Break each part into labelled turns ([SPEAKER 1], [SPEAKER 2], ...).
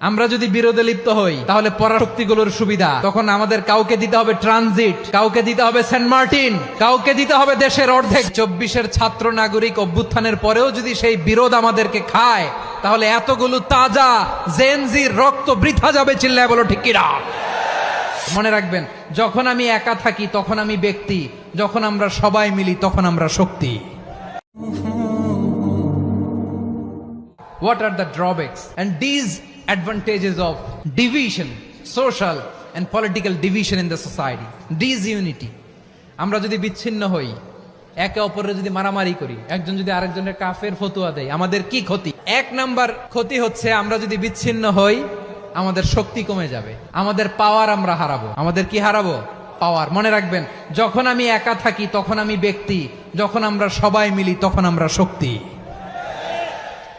[SPEAKER 1] আমরা যদি বিরোধে লিপ্ত হই, তাহলে পরাশক্তিগুলোর সুবিধা। তখন আমাদের কাউকে দিতে হবে ট্রানজিট, কাউকে দিতে হবে সেন্ট মার্টিন, কাউকে দিতে হবে দেশের অর্ধেক। চব্বিশের ছাত্র নাগরিক অভ্যুত্থানের পরেও যদি সেই বিরোধ আমাদেরকে খায়, তাহলে এতগুলো তাজা জেনজির রক্ত বৃথা যাবে চিল্লায় বলো ঠিক মনে রাখবেন, যখন আমি একা থাকি, তখন আমি ব্যক্তি। যখন আমরা সবাই মিলি, তখন আমরা শক্তি। What are the the and and disadvantages of division, social and political division in the society. Disunity. আমরা যদি বিচ্ছিন্ন হই, একে অপরের যদি মারামারি করি, একজন যদি আরেকজনের কাফের ফতুয়া দেয়, আমাদের কি ক্ষতি? এক নাম্বার ক্ষতি হচ্ছে আমরা যদি বিচ্ছিন্ন হই, আমাদের শক্তি কমে যাবে, আমাদের পাওয়ার আমরা হারাবো। আমাদের কি হারাবো? পাওয়ার মনে রাখবেন, যখন আমি একা থাকি, তখন আমি ব্যক্তি, যখন আমরা সবাই মিলি, তখন আমরা শক্তি।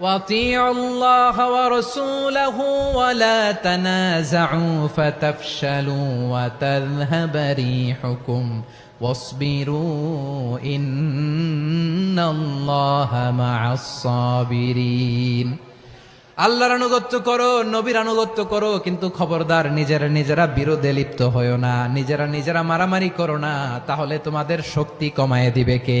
[SPEAKER 1] وَأَطِيعُوا اللَّهَ وَرَسُولَهُ وَلَا تَنَازَعُوا فَتَفْشَلُوا وَتَذْهَبَ رِيحُكُمْ وَاصْبِرُوا إِنَّ اللَّهَ مَعَ الصَّابِرِينَ আল্লাহর আনুগত্য করো নবীর আনুগত্য করো কিন্তু খবরদার নিজেরা নিজেরা বিরোধে লিপ্ত হয়েও না নিজেরা নিজেরা মারামারি করো না তাহলে তোমাদের শক্তি কমায় দিবে কে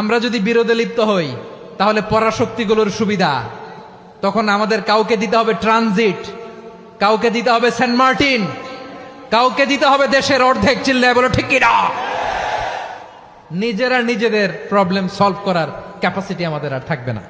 [SPEAKER 1] আমরা যদি বিরোধে লিপ্ত হই, তাহলে পরাশক্তিগুলোর সুবিধা। তখন আমাদের কাউকে দিতে হবে ট্রানজিট, কাউকে দিতে হবে সেন্ট মার্টিন, কাউকে দিতে হবে দেশের অর্ধেক চিল্লায় বলো, ঠিক নিজেরা নিজেদের প্রবলেম সলভ করার ক্যাপাসিটি আমাদের আর থাকবে না।